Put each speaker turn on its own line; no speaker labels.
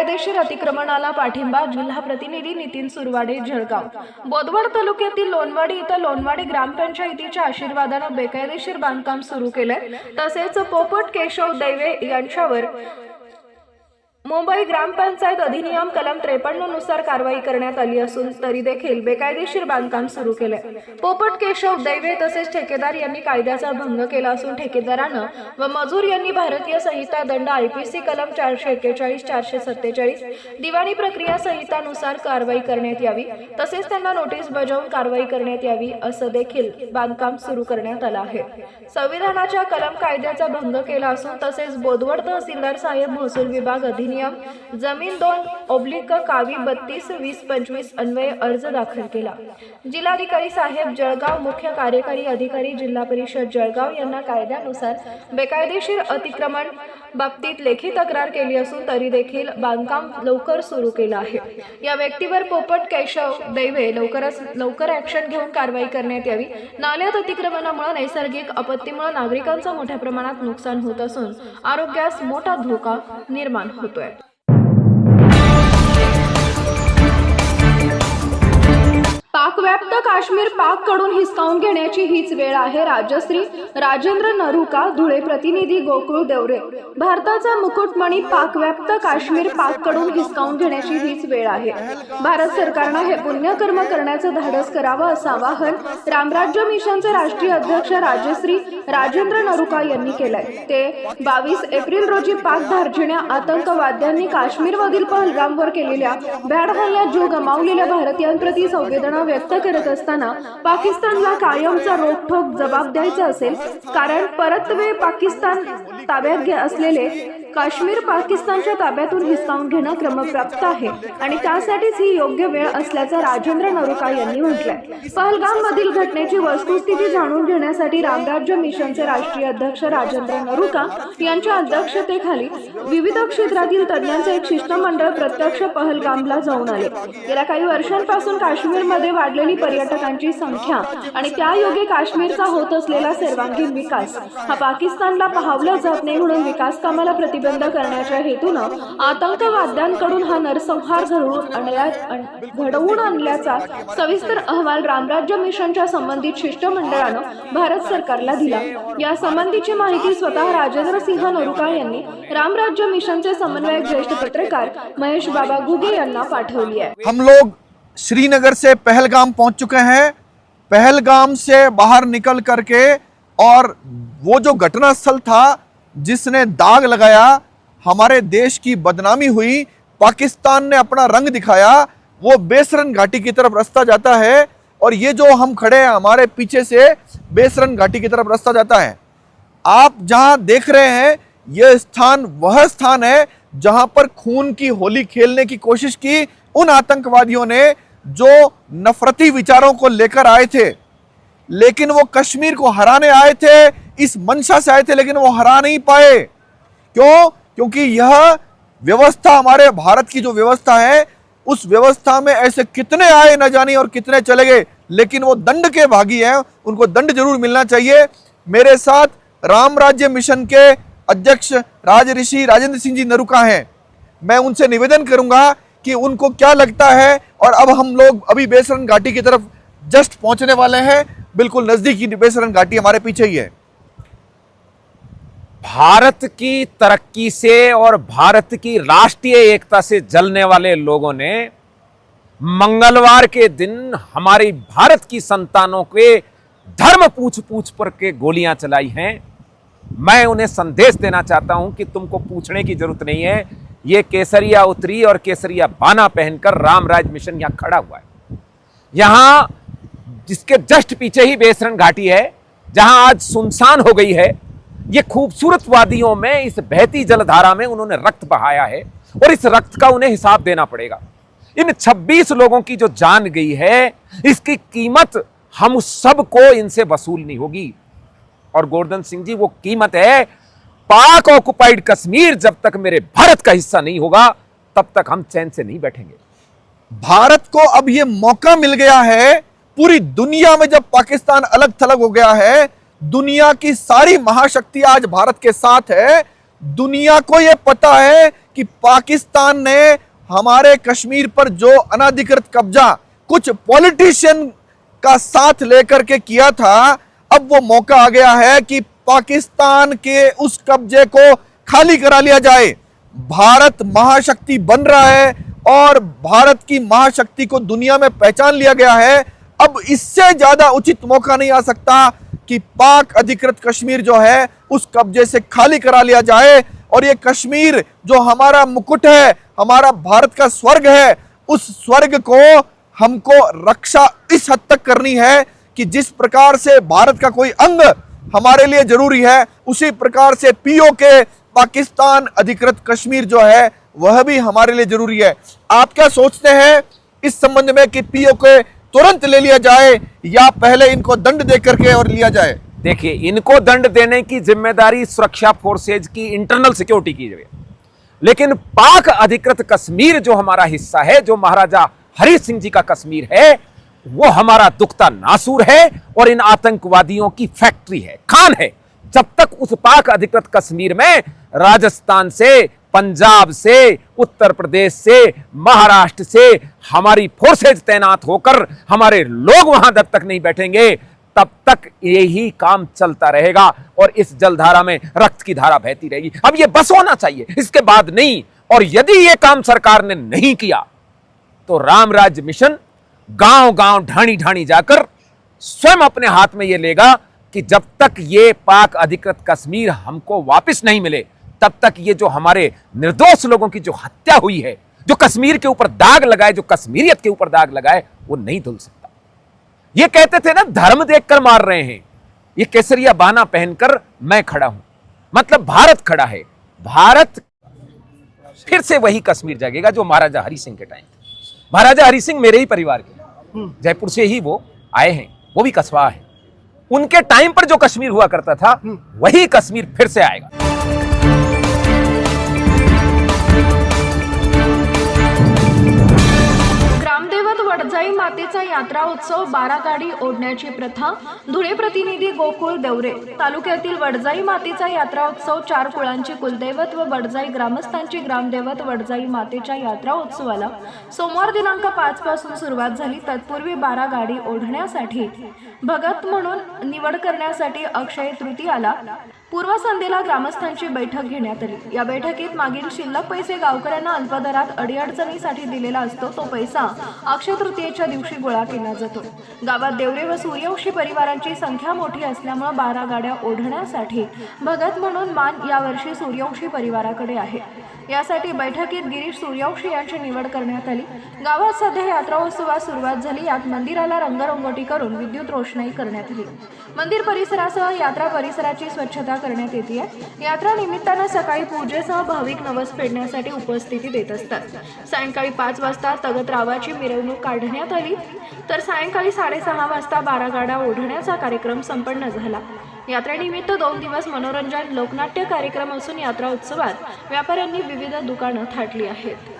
बेकायदेशीर अतिक्रमणाला पाठिंबा जिल्हा प्रतिनिधी नितीन सुरवाडे जळगाव. बोदवड तालुक्यातील लोणवाडी इथं लोणवाडी ग्रामपंचायतीच्या आशीर्वादानं बेकायदेशीर बांधकाम सुरू केलंय. तसेच पोपट केशव दैवे यांच्यावर मुंबई ग्रामपंचायत अधिनियम कलम त्रेपन्ननुसार कारवाई करण्यात आली असून तरी देखील बेकायदेशीर बांधकाम सुरू केलंय. पोपट केशव दैवे तसेच ठेकेदार यांनी कायद्याचा भंग केला असून ठेकेदारानं व मजूर यांनी भारतीय संहिता दंड आयपीसी कलम चारशे एक्केचाळीस चारशे सत्तेचाळीस दिवाणी प्रक्रिया संहितानुसार कारवाई करण्यात यावी तसेच त्यांना नोटीस बजावून कारवाई करण्यात यावी असं देखील बांधकाम सुरू करण्यात आलं आहे. संविधानाच्या कलम कायद्याचा भंग केला असून तसेच बोदवड तहसीलदार साहेब महसूल विभाग अधिनियम जमीन दोन ओब्लिक कावी बत्तीस वीस पंचवीस अन्वये अर्ज दाखल केला. जिल्हाधिकारी साहेब जळगाव मुख्य कार्यकारी अधिकारी जिल्हा परिषद जळगाव यांना कायद्यानुसार बेकायदेशीर अतिक्रमण बाबतीत लेखी तक्रार केली असून तरी देखील बांधकाम लवकर सुरू केलं आहे. या व्यक्तीवर पोपट केशव दैवे लवकरच लवकर ऍक्शन घेऊन कारवाई करण्यात यावी. नाल्यात अतिक्रमणामुळे नैसर्गिक आपत्तीमुळे नागरिकांचं मोठ्या प्रमाणात नुकसान होत असून आरोग्यास मोठा धोका निर्माण होतोय. पाकव्याप्त काश्मीर पाककडून हिसकावून घेण्याची हीच वेळ आहे राजश्री राजेंद्र नरुका धुळे प्रतिनिधी गोकुळ देवरे. भारताचा मुकुटमणी पाकव्याप्त काश्मीर पाककडून हिसकावून घेण्याची हीच वेळ आहे. भारत सरकारनं हे पुण्यकर्म करण्याचं धाडस करावं असं आवाहन रामराज्य मिशनचे राष्ट्रीय अध्यक्ष राजश्री राजेंद्र नरुका यांनी केलंय. ते बावीस एप्रिल रोजी पाक धार्जिण्या आतंकवाद्यांनी काश्मीरमधील पहलगामवर केलेल्या भ्याड हल्ल्यात जीव गमावलेल्या भारतीयांप्रती संवेदना व्यक्त करत असताना पाकिस्तानला कायमचा रोखोक जबाब द्यायचा असेल कारण परतवे पाकिस्तान ताब्यात असलेले काश्मीर पाकिस्तानच्या ताब्यातून हिसकावून घेणं क्रमप्राप्त आहे. आणि त्यासाठीच ही योग्य वेळ असल्याचं राजेंद्र नरुका यांनी म्हटलंय. पहलगाम मधील घटनेची वस्तुस्थिती जाणून घेण्यासाठी रामराज्य मिशनचे राष्ट्रीय अध्यक्ष राजेंद्र नरुका यांच्या अध्यक्षतेखाली विविध क्षेत्रातील तज्ज्ञांचे एक शिष्टमंडळ प्रत्यक्ष पहलगामला जाऊन आले. गेल्या काही वर्षांपासून काश्मीरमध्ये वाढलेली पर्यटकांची संख्या आणि त्यायोगे काश्मीरचा होत असलेला सर्वांगीण विकास हा पाकिस्तानला पाहावला जात नाही म्हणून विकास कामाला बंद करण्याच्या हेतूनं आतंकवाद्यांकडून हा नरसंहार घडवून आणण्यात घडवून आणल्याचा सविस्तर अहवाल रामराज्य मिशनच्या संबंधित शिष्टमंडळानं भारत सरकारला दिला. या संबंधीची माहिती स्वतः राजेंद्र सिंह नरुका यांनी रामराज्य मिशनचे समन्वयक ज्येष्ठ पत्रकार महेश बाबा घुगे यांना पाठवली आहे.
हम लोग श्रीनगर से पहलगाम पहुंच चुके हैं। पहलगाम से बाहर निकल करके और वो जो घटनास्थल था जिसने दाग लगाया, हमारे देश की बदनामी हुई, पाकिस्तान ने अपना रंग दिखाया, वो बेसरन घाटी की तरफ़ रास्ता जाता है और ये जो हम खड़े हैं हमारे पीछे से बेसरन घाटी की तरफ़ रास्ता जाता है। आप जहाँ देख रहे हैं यह स्थान वह स्थान है जहाँ पर खून की होली खेलने की कोशिश की उन आतंकवादियों ने जो नफरती विचारों को लेकर आए थे, लेकिन वो कश्मीर को हराने आए थे इस मंशा से आए थे, लेकिन वो हरा नहीं पाए। क्यों? क्योंकि यह व्यवस्था, हमारे भारत की जो व्यवस्था है, उस व्यवस्था में ऐसे कितने आए न जाने और कितने चले गए, लेकिन वो दंड के भागी हैं। उनको दंड ज़रूर मिलना चाहिए। मेरे साथ राम राज्य मिशन के अध्यक्ष राज ऋषि राजेंद्र सिंह जी नरुका हैं। मैं उनसे निवेदन करूँगा कि उनको क्या लगता है, और अब हम लोग अभी बेसरन घाटी की तरफ़ जस्ट पहुँचने वाले हैं। बिल्कुल नजदीकी बेसरन घाटी हमारे पीछे ही है।
भारत की तरक्की से और भारत की राष्ट्रीय एकता से जलने वाले लोगों ने मंगलवार के दिन हमारी भारत की संतानों के धर्म पूछ पूछ पर के गोलियाँ चलाई हैं। मैं उन्हें संदेश देना चाहता हूँ कि तुमको पूछने की ज़रूरत नहीं है। ये केसरिया उतरी और केसरिया बाना पहनकर रामराज मिशन यहाँ खड़ा हुआ है। यहाँ जिसके जस्ट पीछे ही बेसरन घाटी है, जहाँ आज सुनसान हो गई है। ये खूबसूरत वादियों में, इस बहती जलधारा में उन्होंने रक्त बहाया है और इस रक्त का उन्हें हिसाब देना पड़ेगा। इन 26 लोगों की जो जान गई है, इसकी कीमत हम सबको इनसे वसूलनी होगी। और गोवर्धन सिंह जी, वो कीमत है, पाक ऑक्युपाइड कश्मीर जब तक मेरे भारत का हिस्सा नहीं होगा, तब तक हम चैन से नहीं बैठेंगे।
भारत को अब यह मौका मिल गया है, पूरी दुनिया में जब पाकिस्तान अलग थलग हो गया है दुनिया की सारी महाशक्ति आज भारत के साथ है। दुनिया को यह पता है कि पाकिस्तान ने हमारे कश्मीर पर जो अनाधिकृत कब्जा कुछ पॉलिटिशियन का साथ लेकर के किया था, अब वो मौका आ गया है कि पाकिस्तान के उस कब्जे को खाली करा लिया जाए। भारत महाशक्ति बन रहा है और भारत की महाशक्ति को दुनिया में पहचान लिया गया है। अब इससे ज़्यादा उचित मौका नहीं आ सकता। कि पाक अधिकृत कश्मीर जो है, उस कब्जे से खाली करा लिया जाए। और ये कश्मीर जो हमारा मुकुट है, हमारा भारत का स्वर्ग है, उस स्वर्ग को हमको रक्षा इस हद तक करनी है कि जिस प्रकार से भारत का कोई अंग हमारे लिए ज़रूरी है, उसी प्रकार से पीओ के पाकिस्तान अधिकृत कश्मीर जो है, वह भी हमारे लिए ज़रूरी है। आप क्या सोचते हैं इस संबंध में कि पीओ के तुरंत ले लिया जाए या पहले इनको दंड दे करके और लिया जाए?
देखिए, इनको दंड देने की ज़िम्मेदारी सुरक्षा फोर्सेज की इंटरनल सिक्योरिटी की है। लेकिन पाक अधिकृत कश्मीर जो हमारा हिस्सा है, जो महाराजा हरि सिंह जी का कश्मीर है, वो हमारा दुखता नासूर है और इन आतंकवादियों की फैक्ट्री है, खान है। जब तक उस पाक अधिकृत कश्मीर में राजस्थान से पंजाब से, उत्तर प्रदेश से, महाराष्ट्र से हमारी फोर्सेज तैनात होकर हमारे लोग वहाँ जब तक नहीं बैठेंगे, तब तक यही काम चलता रहेगा और इस जलधारा में रक्त की धारा बहती रहेगी। अब ये बस होना चाहिए, इसके बाद नहीं। और यदि ये काम सरकार ने नहीं किया तो राम राज्य मिशन गाँव गाँव ढाणी ढाणी जाकर स्वयं अपने हाथ में ये लेगा कि जब तक ये पाक अधिकृत कश्मीर हमको वापस नहीं मिले तब तक ये जो हमारे निर्दोष लोगों की जो हत्या हुई है जो कश्मीर के ऊपर दाग लगाए जो कश्मीरियत के ऊपर दाग लगाए वो नहीं धुल सकता। ये कहते थे ना धर्म देखकर मार रहे हैं। ये केसरिया बाना पहनकर मैं खड़ा हूँ। मतलब भारत खड़ा है। भारत फिर से वही कश्मीर जागेगा जो महाराजा हरि सिंह के टाइम थे। महाराजा हरि सिंह मेरे ही परिवार के। जयपुर से ही वो आए हैं। वो भी कस्बा है। उनके टाइम पर जो कश्मीर हुआ करता था वही कश्मीर फिर से आएगा।
ग्रामदेवत वडजाई मातेचा यात्रा उत्सव बारा गाडी ओढण्याची प्रथा धुळे प्रतिनिधी गोकुळ देवरे. तालुक्यातील वडजाई मातेचा यात्रा उत्सव चार कुळांची कुलदैवत व वडजाई ग्रामस्थांची ग्रामदैवत वडजाई मातेच्या यात्रा उत्सवाला सोमवार दिनांक पाच पासून सुरुवात झाली. तत्पूर्वी बारा गाडी ओढण्यासाठी भगत म्हणून निवड करण्यासाठी अक्षय तृतीयाला पूर्वसंध्येला ग्रामस्थांची बैठक घेण्यात आली. या बैठकीत मागील शिल्लक पैसे गावकऱ्यांना अल्पदरात अडीअडचणीसाठी दिलेला असतो तो पैसा अक्षय तृतीयेच्या दिवशी गोळा केला जातो. गावात देवरे व सूर्यवंशी परिवारांची संख्या मोठी असल्यामुळे बारा गाड्या ओढण्यासाठी भगत म्हणून मान यावर्षी सूर्यवंशी परिवाराकडे आहे. यासाठी बैठकीत गिरीश सूर्यवंशी यांची निवड करण्यात आली. गावात सध्या यात्रा उत्सवास सुरुवात झाली. यात मंदिराला रंगरंगोटी करून विद्युत रोषणाई करण्यात आली. मंदिर परिसरासह यात्रा परिसराची स्वच्छता करण्यात येते. यात्रा निमित्तानं सकाळी पूजेसह भाविक नवस फेडण्यासाठी उपस्थिती देत असतात. सायंकाळी पाच वाजता तगत रावाची मिरवणूक काढण्यात आली. तर सायंकाळी साडेसहा वाजता बारा गाडा ओढण्याचा कार्यक्रम संपन्न झाला. यात्रेनिमित्त दोन दिवस मनोरंजन लोकनाट्य कार्यक्रम असून यात्रा उत्सवात व्यापाऱ्यांनी विविध दुकानं थाटली आहेत.